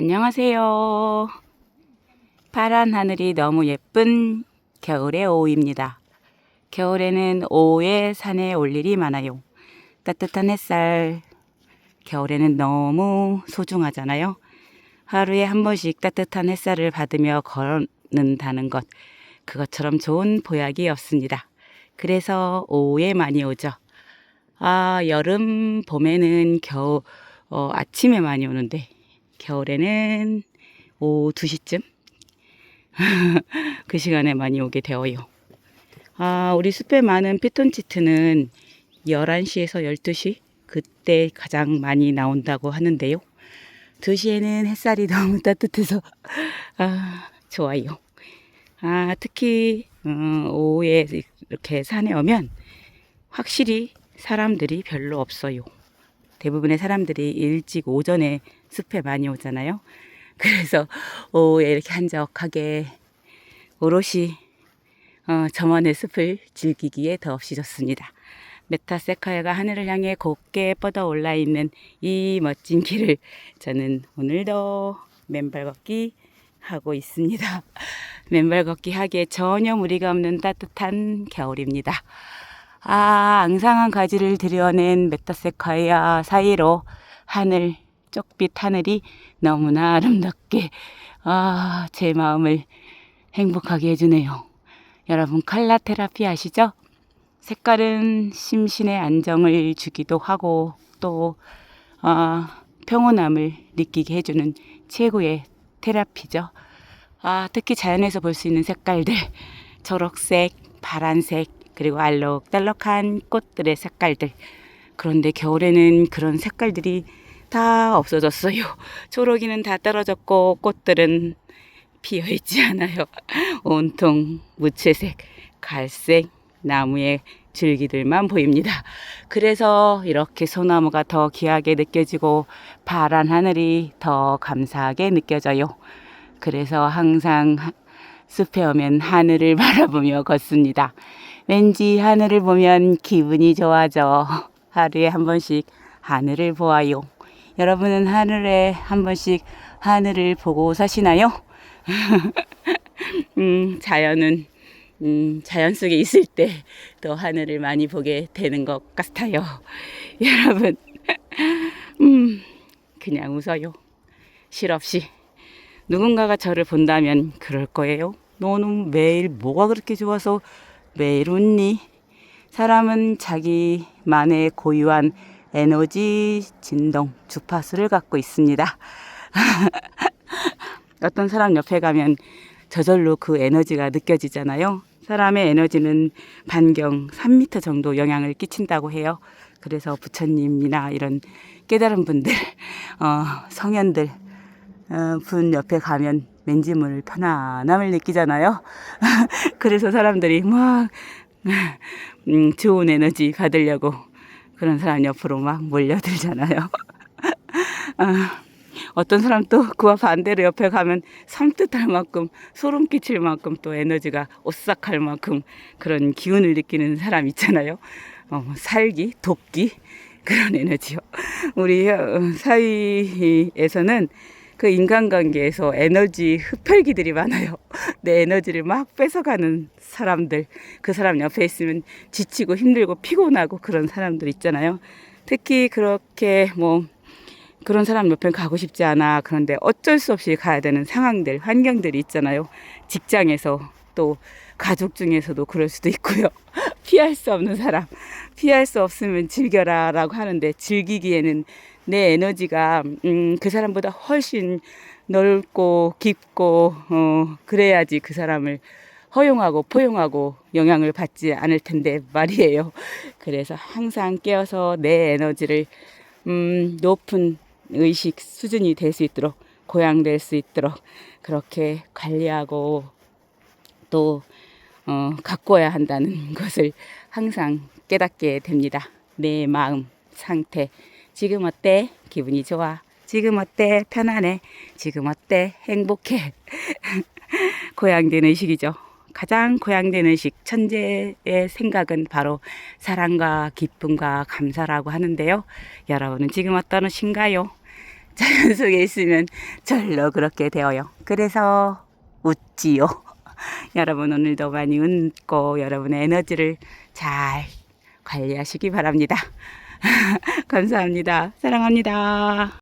안녕하세요. 파란 하늘이 너무 예쁜 겨울의 오후입니다. 겨울에는 오후에 산에 올 일이 많아요. 따뜻한 햇살. 겨울에는 너무 소중하잖아요. 하루에 한 번씩 따뜻한 햇살을 받으며 걷는다는 것. 그것처럼 좋은 보약이 없습니다. 그래서 오후에 많이 오죠. 아, 여름, 봄에는 겨우, 어, 아침에 많이 오는데, 겨울에는 오후 2시쯤? 그 시간에 많이 오게 되어요. 아, 우리 숲에 많은 피톤치트는 11시에서 12시? 그때 가장 많이 나온다고 하는데요. 2시에는 햇살이 너무 따뜻해서, 아, 좋아요. 아, 특히, 어, 오후에 이렇게 산에 오면 확실히 사람들이 별로 없어요. 대부분의 사람들이 일찍 오전에 숲에 많이 오잖아요. 그래서 오후에 이렇게 한적하게 오롯이 어, 저만의 숲을 즐기기에 더없이 좋습니다. 메타세카야가 하늘을 향해 곱게 뻗어 올라 있는 이 멋진 길을 저는 오늘도 맨발 걷기 하고 있습니다. 맨발 걷기 하기에 전혀 무리가 없는 따뜻한 겨울입니다. 아, 앙상한 가지를 들여낸 메타세카야 사이로 하늘, 쪽빛 하늘이 너무나 아름답게, 아, 제 마음을 행복하게 해주네요. 여러분, 칼라 테라피 아시죠? 색깔은 심신의 안정을 주기도 하고, 또, 아, 평온함을 느끼게 해주는 최고의 테라피죠. 아, 특히 자연에서 볼 수 있는 색깔들, 초록색, 파란색, 그리고 알록달록한 꽃들의 색깔들. 그런데 겨울에는 그런 색깔들이 다 없어졌어요. 초록이는 다 떨어졌고 꽃들은 피어 있지 않아요. 온통 무채색, 갈색, 나무의 줄기들만 보입니다. 그래서 이렇게 소나무가 더 귀하게 느껴지고 파란 하늘이 더 감사하게 느껴져요. 그래서 항상 숲에 오면 하늘을 바라보며 걷습니다. 왠지 하늘을 보면 기분이 좋아져. 하루에 한 번씩 하늘을 보아요. 여러분은 하늘에 한 번씩 하늘을 보고 사시나요? 음, 자연은 음, 자연 속에 있을 때또 하늘을 많이 보게 되는 것 같아요. 여러분, 음, 그냥 웃어요. 실없이. 누군가가 저를 본다면 그럴 거예요. 너는 매일 뭐가 그렇게 좋아서 매일 웃니? 사람은 자기만의 고유한 에너지 진동 주파수를 갖고 있습니다. 어떤 사람 옆에 가면 저절로 그 에너지가 느껴지잖아요. 사람의 에너지는 반경 3m 정도 영향을 끼친다고 해요. 그래서 부처님이나 이런 깨달은 분들, 어, 성현들, 어, 분 옆에 가면 모를 편안함을 느끼잖아요. 그래서 사람들이 막 음, 좋은 에너지 받으려고 그런 사람 옆으로 막 몰려들잖아요. 아, 어떤 사람 또 그와 반대로 옆에 가면 섬뜩할 만큼 소름 끼칠 만큼 또 에너지가 오싹할 만큼 그런 기운을 느끼는 사람 있잖아요. 어, 살기, 돕기 그런 에너지요. 우리 어, 사회에서는 그 인간관계에서 에너지 흡혈기들이 많아요. 내 에너지를 막 뺏어가는 사람들. 그 사람 옆에 있으면 지치고 힘들고 피곤하고 그런 사람들 있잖아요. 특히 그렇게 뭐 그런 사람 옆에 가고 싶지 않아. 그런데 어쩔 수 없이 가야 되는 상황들, 환경들이 있잖아요. 직장에서 또 가족 중에서도 그럴 수도 있고요. 피할 수 없는 사람. 피할 수 없으면 즐겨라 라고 하는데 즐기기에는 내 에너지가 음, 그 사람보다 훨씬 넓고 깊고 어, 그래야지 그 사람을 허용하고 포용하고 영향을 받지 않을 텐데 말이에요. 그래서 항상 깨어서 내 에너지를 음, 높은 의식 수준이 될 수 있도록 고양될 수 있도록 그렇게 관리하고 또 어, 가꿔야 한다는 것을 항상 깨닫게 됩니다. 내 마음 상태 지금 어때? 기분이 좋아. 지금 어때? 편안해. 지금 어때? 행복해. 고향되는 식이죠. 가장 고향되는 식, 천재의 생각은 바로 사랑과 기쁨과 감사라고 하는데요. 여러분은 지금 어떤 의식인가요? 자연 속에 있으면 절로 그렇게 되어요. 그래서 웃지요. 여러분 오늘도 많이 웃고 여러분의 에너지를 잘 관리하시기 바랍니다. 감사합니다. 사랑합니다.